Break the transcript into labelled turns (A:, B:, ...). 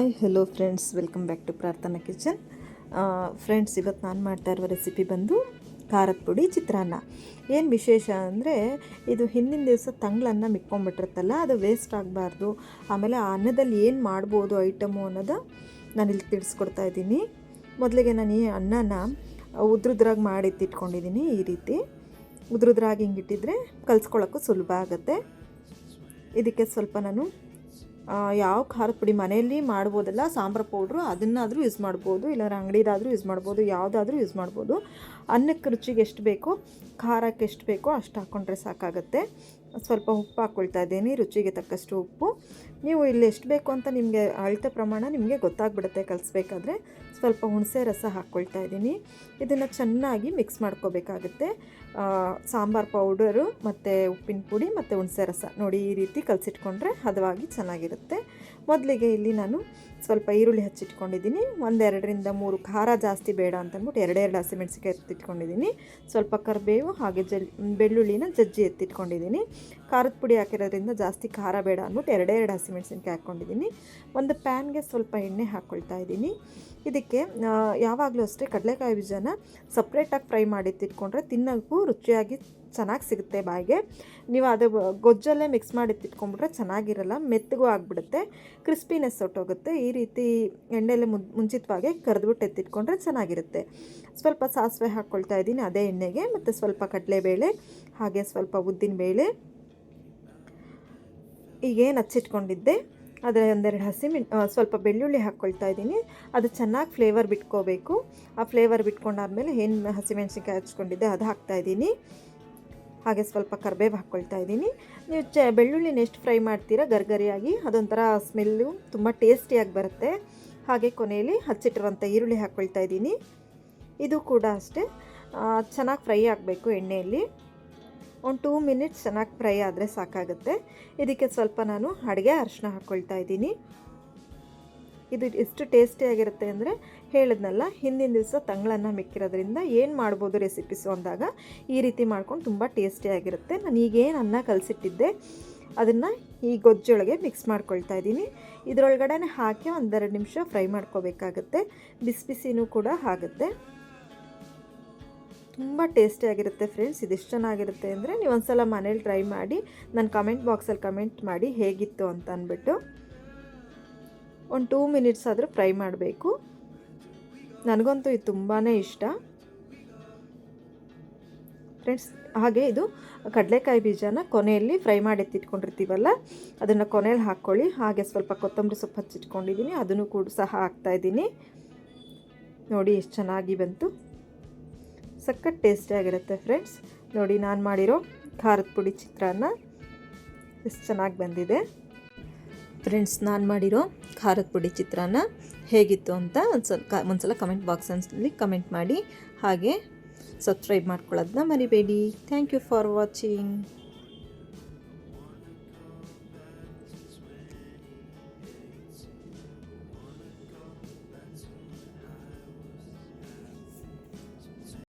A: Hi hello friends welcome back to Prarthana kitchen friends ಇವತ್ತು ನಾನು ಮಾಡ್ತಾ ಇರುವ ರೆಸಿಪಿ ಬಂದು ಖಾರದ ಪುಡಿ ಚಿತ್ರಾನ್ನ. ಏನು ವಿಶೇಷ ಅಂದರೆ, ಇದು ಹಿಂದಿನ ದಿವಸ ತಂಗ್ಳನ್ನ ಮಿಕ್ಕೊಂಬಿಟ್ಟಿರುತ್ತಲ್ಲ ಅದು ವೇಸ್ಟ್ ಆಗಬಾರ್ದು. ಆಮೇಲೆ ಆ ಅನ್ನದಲ್ಲಿ ಏನು ಮಾಡ್ಬೋದು ಐಟಮು ಅನ್ನೋದು ನಾನಿಲ್ಲಿ ತಿಳಿಸ್ಕೊಡ್ತಾ ಇದ್ದೀನಿ. ಮೊದಲಿಗೆ ನಾನು ಈ ಅನ್ನನ ಉದ್ರುದ್ರಾಗಿ ಮಾಡಿ ಇಟ್ಕೊಂಡಿದ್ದೀನಿ ಈ ರೀತಿ. ಉದ್ರುದ್ರಾಗಿ ಹಿಂಗಿಟ್ಟಿದ್ರೆ ಕಲಿಸ್ಕೊಳ್ಳೋಕ್ಕೂ ಸುಲಭ ಆಗುತ್ತೆ. ಇದಕ್ಕೆ ಸ್ವಲ್ಪ ನಾನು ಯಾವ ಖಾರದ ಪುಡಿ ಮನೆಯಲ್ಲಿ ಮಾಡ್ಬೋದಲ್ಲ, ಸಾಂಬಾರು ಪೌಡ್ರು, ಅದನ್ನಾದರೂ ಯೂಸ್ ಮಾಡ್ಬೋದು, ಇಲ್ಲಾಂದ್ರೆ ಅಂಗಡಿದಾದರೂ ಯೂಸ್ ಮಾಡ್ಬೋದು, ಯಾವುದಾದ್ರೂ ಯೂಸ್ ಮಾಡ್ಬೋದು. ಅನ್ನಕ್ಕೆ ರುಚಿಗೆ ಎಷ್ಟು ಬೇಕೋ, ಖಾರಕ್ಕೆ ಎಷ್ಟು ಬೇಕೋ ಅಷ್ಟು ಹಾಕ್ಕೊಂಡ್ರೆ ಸಾಕಾಗುತ್ತೆ. ಸ್ವಲ್ಪ ಉಪ್ಪು ಹಾಕ್ಕೊಳ್ತಾ ಇದ್ದೀನಿ, ರುಚಿಗೆ ತಕ್ಕಷ್ಟು ಉಪ್ಪು. ನೀವು ಇಲ್ಲಿ ಎಷ್ಟು ಬೇಕು ಅಂತ ನಿಮಗೆ ಅಳತೆ ಪ್ರಮಾಣ ನಿಮಗೆ ಗೊತ್ತಾಗ್ಬಿಡುತ್ತೆ ಕಲಿಸ್ಬೇಕಾದ್ರೆ. ಸ್ವಲ್ಪ ಹುಣಸೆ ರಸ ಹಾಕ್ಕೊಳ್ತಾ ಇದ್ದೀನಿ. ಇದನ್ನು ಚೆನ್ನಾಗಿ ಮಿಕ್ಸ್ ಮಾಡ್ಕೋಬೇಕಾಗುತ್ತೆ. ಸಾಂಬಾರು ಪೌಡರು ಮತ್ತು ಉಪ್ಪಿನ ಪುಡಿ ಮತ್ತು ಹುಣಸೆ ರಸ ನೋಡಿ ಈ ರೀತಿ ಕಲಸಿಟ್ಕೊಂಡ್ರೆ ಹದವಾಗಿ ಚೆನ್ನಾಗಿರುತ್ತೆ. ಮೊದಲಿಗೆ ಇಲ್ಲಿ ನಾನು ಸ್ವಲ್ಪ ಈರುಳ್ಳಿ ಹಚ್ಚಿಟ್ಕೊಂಡಿದ್ದೀನಿ. ಒಂದೆರಡರಿಂದ ಮೂರು ಖಾರ ಜಾಸ್ತಿ ಬೇಡ ಅಂತಂದ್ಬಿಟ್ಟು ಎರಡೆರಡು ಹಸಿಮೆಣಸಿಕಾಯಿ ಎತ್ತಿಟ್ಕೊಂಡಿದ್ದೀನಿ. ಸ್ವಲ್ಪ ಕರಿಬೇವು ಹಾಗೆ ಜಲ್, ಬೆಳ್ಳುಳ್ಳಿನ ಜಜ್ಜಿ ಎತ್ತಿಟ್ಕೊಂಡಿದ್ದೀನಿ. ಖಾರದ ಪುಡಿ ಹಾಕಿರೋದ್ರಿಂದ ಜಾಸ್ತಿ ಖಾರ ಬೇಡ ಅಂದ್ಬಿಟ್ಟು ಎರಡೇ ಎರಡು ಹಸಿಮೆಣಸಿನ್ಕಾಯಿ ಹಾಕ್ಕೊಂಡಿದ್ದೀನಿ. ಒಂದು ಪ್ಯಾನ್ಗೆ ಸ್ವಲ್ಪ ಎಣ್ಣೆ ಹಾಕ್ಕೊಳ್ತಾ ಇದ್ದೀನಿ. ಇದಕ್ಕೆ ಯಾವಾಗಲೂ ಅಷ್ಟೇ ಕಡಲೆಕಾಯಿ ಬೀಜನ ಸಪ್ರೇಟಾಗಿ ಫ್ರೈ ಮಾಡಿ ತಿಟ್ಕೊಂಡ್ರೆ ತಿನ್ನೋಕ್ಕೂ ರುಚಿಯಾಗಿ ಚೆನ್ನಾಗಿ ಸಿಗುತ್ತೆ ಬಾಯಿಗೆ. ನೀವು ಅದು ಗೊಜ್ಜಲ್ಲೇ ಮಿಕ್ಸ್ ಮಾಡಿ ತಿಟ್ಕೊಂಡ್ಬಿಟ್ರೆ ಚೆನ್ನಾಗಿರಲ್ಲ, ಮೆತ್ತಗೂ ಆಗಿಬಿಡುತ್ತೆ ಕ್ರಿಸ್ಪಿನೆಸ್ ಹೊಟ್ಟೋಗುತ್ತೆ ಈ ರೀತಿ ಎಣ್ಣೆಲೆ ಮುನ್ ಮುಂಚಿತವಾಗಿ ಕರೆದ್ಬಿಟ್ಟು ಎತ್ತಿಟ್ಕೊಂಡ್ರೆ ಚೆನ್ನಾಗಿರುತ್ತೆ. ಸ್ವಲ್ಪ ಸಾಸಿವೆ ಹಾಕ್ಕೊಳ್ತಾ ಇದ್ದೀನಿ ಅದೇ ಎಣ್ಣೆಗೆ, ಮತ್ತು ಸ್ವಲ್ಪ ಕಡಲೆಬೇಳೆ, ಹಾಗೆ ಸ್ವಲ್ಪ ಉದ್ದಿನಬೇಳೆ ಈಗೇನು ಹಚ್ಚಿಟ್ಕೊಂಡಿದ್ದೆ ಅದರ ಒಂದೆರಡು ಹಸಿ ಮೆಣ್ ಸ್ವಲ್ಪ ಬೆಳ್ಳುಳ್ಳಿ ಹಾಕ್ಕೊಳ್ತಾ ಇದ್ದೀನಿ. ಅದು ಚೆನ್ನಾಗಿ ಫ್ಲೇವರ್ ಬಿಟ್ಕೋಬೇಕು. ಆ ಫ್ಲೇವರ್ ಬಿಟ್ಕೊಂಡಾದ್ಮೇಲೆ ಏನು ಹಸಿಮೆಣ್ಸಿನ್ಕಾಯಿ ಹಚ್ಕೊಂಡಿದ್ದೆ ಅದು ಹಾಕ್ತಾ ಇದ್ದೀನಿ. ಹಾಗೆ ಸ್ವಲ್ಪ ಕರ್ಬೇವು ಹಾಕ್ಕೊಳ್ತಾ ಇದ್ದೀನಿ. ನೀವು ಚ ಬೆಳ್ಳುಳ್ಳಿನ ಎಷ್ಟು ಫ್ರೈ ಮಾಡ್ತೀರಾ, ಗರ್ಗರಿಯಾಗಿ, ಅದೊಂಥರ ಸ್ಮೆಲ್ಲು ತುಂಬ ಟೇಸ್ಟಿಯಾಗಿ ಬರುತ್ತೆ. ಹಾಗೆ ಕೊನೆಯಲ್ಲಿ ಹಚ್ಚಿಟ್ಟಿರುವಂಥ ಈರುಳ್ಳಿ ಹಾಕ್ಕೊಳ್ತಾ ಇದ್ದೀನಿ. ಇದು ಕೂಡ ಅಷ್ಟೇ. ಚೆನ್ನಾಗಿ ಫ್ರೈ ಆಗಬೇಕು ಎಣ್ಣೆಯಲ್ಲಿ. ಒಂದು ಟೂ ಮಿನಿಟ್ಸ್ ಚೆನ್ನಾಗಿ ಫ್ರೈ ಆದರೆ ಸಾಕಾಗುತ್ತೆ. ಇದಕ್ಕೆ ಸ್ವಲ್ಪ ನಾನು ಅಡುಗೆ ಅರಶಿನ ಹಾಕ್ಕೊಳ್ತಾ ಇದ್ದೀನಿ. ಇದು ಎಷ್ಟು ಟೇಸ್ಟಿಯಾಗಿರುತ್ತೆ ಅಂದರೆ ಹೇಳಿದ್ನಲ್ಲ, ಹಿಂದಿನ ದಿವಸ ತಂಗಳನ್ನ ಮಿಕ್ಕಿರೋದ್ರಿಂದ ಏನು ಮಾಡ್ಬೋದು ರೆಸಿಪೀಸು ಅಂದಾಗ, ಈ ರೀತಿ ಮಾಡ್ಕೊಂಡು ತುಂಬ ಟೇಸ್ಟಿಯಾಗಿರುತ್ತೆ ನಾನು ಈಗೇನು ಅನ್ನ ಕಲಸಿಟ್ಟಿದ್ದೆ, ಅದನ್ನು ಈ ಗೊಜ್ಜೊಳಗೆ ಮಿಕ್ಸ್ ಮಾಡ್ಕೊಳ್ತಾ ಇದ್ದೀನಿ. ಇದರೊಳಗಡೆ ಹಾಕಿ ಒಂದೆರಡು ನಿಮಿಷ ಫ್ರೈ ಮಾಡ್ಕೋಬೇಕಾಗುತ್ತೆ. ಬಿಸಿ ಬಿಸಿನೂ ಕೂಡ ಆಗುತ್ತೆ. ತುಂಬ ಟೇಸ್ಟಿಯಾಗಿರುತ್ತೆ ಫ್ರೆಂಡ್ಸ್ ಇದೆಷ್ಟು ಚೆನ್ನಾಗಿರುತ್ತೆ ಅಂದರೆ ನೀವು ಒಂದು ಸಲ ಮನೇಲಿ ಟ್ರೈ ಮಾಡಿ ನನ್ನ ಕಮೆಂಟ್ ಬಾಕ್ಸಲ್ಲಿ ಕಮೆಂಟ್ ಮಾಡಿ ಹೇಗಿತ್ತು ಅಂತ ಅಂದ್ಬಿಟ್ಟು ಒಂದು ಟೂ ಮಿನಿಟ್ಸ್ ಆದರೂ ಫ್ರೈ ಮಾಡಬೇಕು. ನನಗಂತೂ ಇದು ತುಂಬಾ ಇಷ್ಟ. ಫ್ರೆಂಡ್ಸ್, ಹಾಗೆ ಇದು ಕಡಲೆಕಾಯಿ ಬೀಜನ ಕೊನೆಯಲ್ಲಿ ಫ್ರೈ ಮಾಡಿ ಎತ್ತಿಟ್ಕೊಂಡಿರ್ತೀವಲ್ಲ, ಅದನ್ನು ಕೊನೆಯಲ್ಲಿ ಹಾಕ್ಕೊಳ್ಳಿ. ಹಾಗೆ ಸ್ವಲ್ಪ ಕೊತ್ತಂಬರಿ ಸೊಪ್ಪು ಹಚ್ಚಿಟ್ಕೊಂಡಿದ್ದೀನಿ, ಅದನ್ನು ಕೂಡ ಸಹ ಹಾಕ್ತಾಯಿದ್ದೀನಿ ನೋಡಿ, ಎಷ್ಟು ಚೆನ್ನಾಗಿ ಬಂತು. ಸಖತ್ ಟೇಸ್ಟಿಯಾಗಿರುತ್ತೆ ಫ್ರೆಂಡ್ಸ್. ನೋಡಿ, ನಾನು ಮಾಡಿರೋ ಖಾರದ ಪುಡಿ ಚಿತ್ರಾನ್ನ, ಎಷ್ಟು ಚೆನ್ನಾಗಿ ಬಂದಿದೆ. ಫ್ರೆಂಡ್ಸ್, ನಾನು ಮಾಡಿರೋ ಖಾರದ ಪುಡಿ ಚಿತ್ರಾನ್ನ ಹೇಗಿತ್ತು ಅಂತ ಒಂದು ಸಲ ಕಮೆಂಟ್ ಬಾಕ್ಸಲ್ಲಿ ಕಮೆಂಟ್ ಮಾಡಿ ಹಾಗೆ ಸಬ್ಸ್ಕ್ರೈಬ್ ಮಾಡ್ಕೊಳ್ಳೋದನ್ನ ಮರಿಬೇಡಿ. Thank you for watching